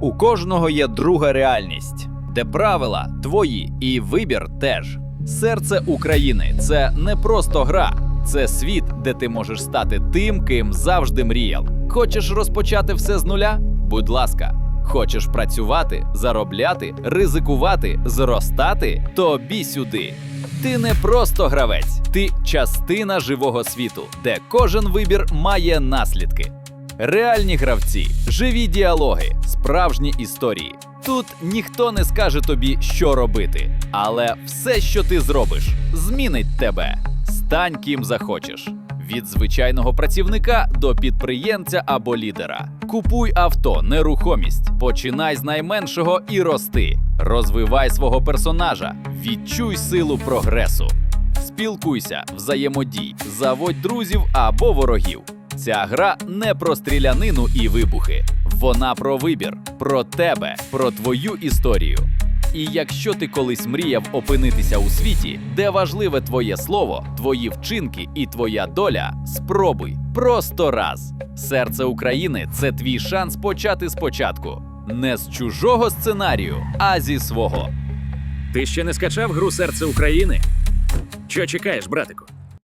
у кожного є друга реальність, де правила твої і вибір теж. Серце України це не просто гра, це світ, де ти можеш стати тим, ким завжди мріяв. Хочеш розпочати все з нуля? Будь ласка. Хочеш працювати, заробляти, ризикувати, зростати? Тобі сюди. Ти не просто гравець, ти частина живого світу, де кожен вибір має наслідки. Реальні гравці, живі діалоги, справжні історії. Тут ніхто не скаже тобі, що робити, але все, що ти зробиш, змінить тебе. Стань ким захочеш. Від звичайного працівника до підприємця або лідера. Купуй авто, нерухомість, починай з найменшого і рости. Розвивай свого персонажа, відчуй силу прогресу. Спілкуйся, взаємодій, заводь друзів або ворогів. Ця гра не про стрілянину і вибухи. Вона про вибір, про тебе, про твою історію. І якщо ти колись мріяв опинитися у світі, де важливе твоє слово, твої вчинки і твоя доля, спробуй просто раз. Серце України це твій шанс почати спочатку. Не з чужого сценарію, а зі свого. Ти ще не скачав гру Серце України? Що чекаєш, братику?